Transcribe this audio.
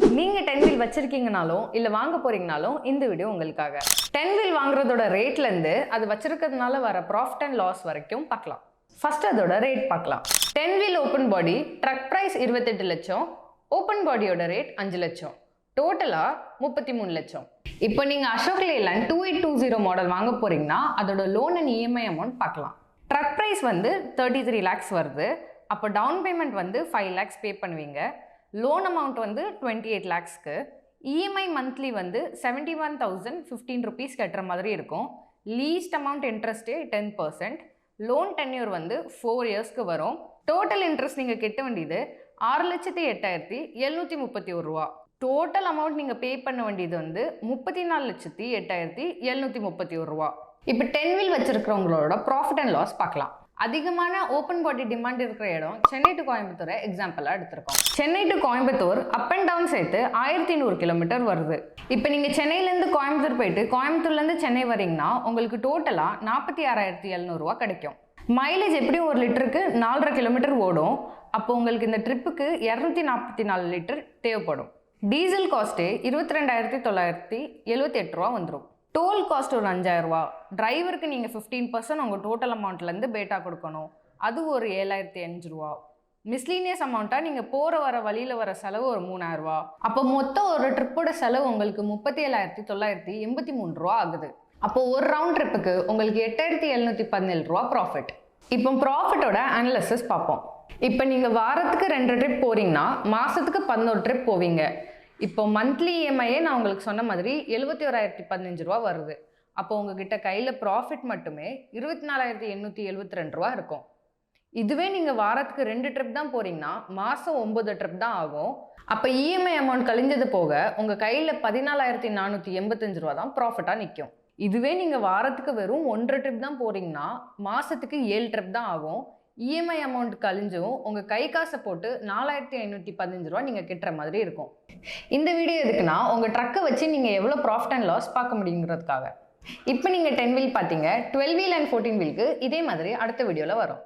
நீங்கள் ten wheel வச்சிருக்கீங்கனாலும் இல்லை வாங்க போறீங்கனாலும் இந்த வீடியோ உங்களுக்காக. டென் வீல் வாங்குறதோட ரேட்லேருந்து அது வச்சிருக்கிறதுனால வர ப்ராஃபிட் அண்ட் லாஸ் வரைக்கும் பார்க்கலாம். ஃபர்ஸ்ட் அதோட ரேட் பார்க்கலாம். Ten wheel open body truck price இருபத்தெட்டு லட்சம் ஓப்பன் பாடியோட ரேட் அஞ்சு லட்சம். டோட்டலாக முப்பத்தி மூணு லட்சம். இப்போ நீங்கள் Ashok Leyland two eight two zero model வாங்க போறீங்கன்னா அதோட லோன் அண்ட் இஎம்ஐ அமௌண்ட் பார்க்கலாம். ட்ரக் ப்ரைஸ் வந்து தேர்ட்டி த்ரீ லேக்ஸ் வருது. அப்போ டவுன் பேமெண்ட் வந்து ஃபைவ் லேக்ஸ் பே பண்ணுவீங்க. லோன் அமௌண்ட் வந்து டுவெண்ட்டி எயிட் லேக்ஸ்க்கு இஎம்ஐ மந்த்லி வந்து seventy one thousand fifteen rupees கட்டுற மாதிரி இருக்கும். லீஸ்ட் அமௌண்ட் இன்ட்ரெஸ்ட்டே டென் பர்சன்ட் லோன் டென்யூர் வந்து ஃபோர் இயர்ஸ்க்கு வரும். டோட்டல் இன்ட்ரெஸ்ட் நீங்கள் கெட்ட வேண்டியது ஆறு லட்சத்தி எட்டாயிரத்தி எழுநூற்றி முப்பத்தி ஒரு ரூபா. டோட்டல் அமௌண்ட் நீங்கள் பே பண்ண வேண்டியது வந்து முப்பத்தி நாலு லட்சத்தி எட்டாயிரத்தி எழுநூற்றி முப்பத்தி ஒரு ரூபா. இப்போ டென் வீல் வச்சுருக்கிறவங்களோட ப்ராஃபிட் அண்ட் லாஸ் பார்க்கலாம். அதிகமான ஓப்பன் பாடி டிமாண்ட் இருக்கிற இடம் சென்னை டு கோயம்புத்தூரை எக்ஸாம்பிளாக எடுத்திருக்கோம். Chennai to Coimbatore up and down சேர்த்து ஆயிரத்தி நூறு கிலோமீட்டர் வருது. இப்போ நீங்கள் சென்னையிலேருந்து கோயம்புத்தூர் போயிட்டு கோயம்புத்தூர்லேருந்து சென்னை வரீங்கன்னா உங்களுக்கு டோட்டலாக நாற்பத்தி ஆறாயிரத்தி எழுநூறுவா கிடைக்கும். மைலேஜ் எப்படியும் ஒரு லிட்டருக்கு நாலரை கிலோமீட்டர் ஓடும். அப்போ உங்களுக்கு இந்த ட்ரிப்புக்கு இரநூத்தி நாற்பத்தி நாலு லிட்டர் தேவைப்படும். டீசல் காஸ்ட்டு இருபத்தி ரெண்டாயிரத்தி தொள்ளாயிரத்தி எழுபத்தி எட்டு ரூபா வந்துடும் டோல் காஸ்ட் ஒரு அஞ்சாயிரரூபா டிரைவருக்கு நீங்கள் ஃபிஃப்டீன் பர்சன்ட் உங்கள் டோட்டல் அமௌண்ட்லேருந்து பேட்டா கொடுக்கணும். அது ஒரு ஏழாயிரத்தி அஞ்சு ரூபா. மிஸ்லீனியஸ் அமௌண்ட்டாக நீங்கள் போகிற வர வழியில் வர செலவு ஒரு மூணாயிரரூபா அப்போ மொத்தம் ஒரு ட்ரிப்போட செலவு உங்களுக்கு முப்பத்தி ஏழாயிரத்தி தொள்ளாயிரத்தி எண்பத்தி மூணு ரூபா ஆகுது. அப்போ ஒரு ரவுண்ட் ட்ரிப்புக்கு உங்களுக்கு எட்டாயிரத்தி எழுநூற்றி பதினேழு ரூபா ப்ராஃபிட் இப்போ ப்ராஃபிட்டோட அனலிசஸ் பார்ப்போம். இப்போ நீங்கள் வாரத்துக்கு ரெண்டு ட்ரிப் போகிறீங்கன்னா மாதத்துக்கு பதினோரு ட்ரிப் போவீங்க. இப்போ மந்த்லி இஎம்ஐயே நான் உங்களுக்கு சொன்ன மாதிரி எழுபத்தி ஓராயிரத்தி பதினஞ்சு ரூபா வருது. அப்போ உங்ககிட்ட கையில் ப்ராஃபிட் மட்டுமே இருபத்தி நாலாயிரத்தி எண்ணூற்றி எழுபத்தி ரெண்டு ரூபா இருக்கும். இதுவே நீங்கள் வாரத்துக்கு ரெண்டு ட்ரிப் தான் போகிறீங்கன்னா மாதம் ஒம்பது ட்ரிப் தான் ஆகும். அப்போ இஎம்ஐ அமௌண்ட் கழிஞ்சது போக உங்கள் கையில் பதினாலாயிரத்தி நானூற்றி எண்பத்தஞ்சு ரூபா தான் ப்ராஃபிட்டாக நிற்கும் இதுவே நீங்கள் வாரத்துக்கு வெறும் ஒன்றரை ட்ரிப் தான் போகிறீங்கன்னா மாதத்துக்கு ஏழு ட்ரிப் தான் ஆகும். இஎம்ஐ அமௌண்ட் கழிஞ்சும் உங்கள் கை காசை போட்டு நாலாயிரத்தி ஐநூற்றி பதினஞ்சு ரூபா நீங்கள் கட்டுற மாதிரி இருக்கும். இந்த வீடியோ எதுக்குன்னா உங்கள் ட்ரக்கை வச்சு நீங்கள் எவ்வளோ ப்ராஃபிட் அண்ட் லாஸ் பார்க்க முடியுங்கிறதுக்காக. இப்போ நீங்கள் டென் வீல் பார்த்தீங்க டுவெல் வீல் அண்ட் ஃபோர்டீன் வீலுக்கு இதே மாதிரி அடுத்த வீடியோவில் வரும்.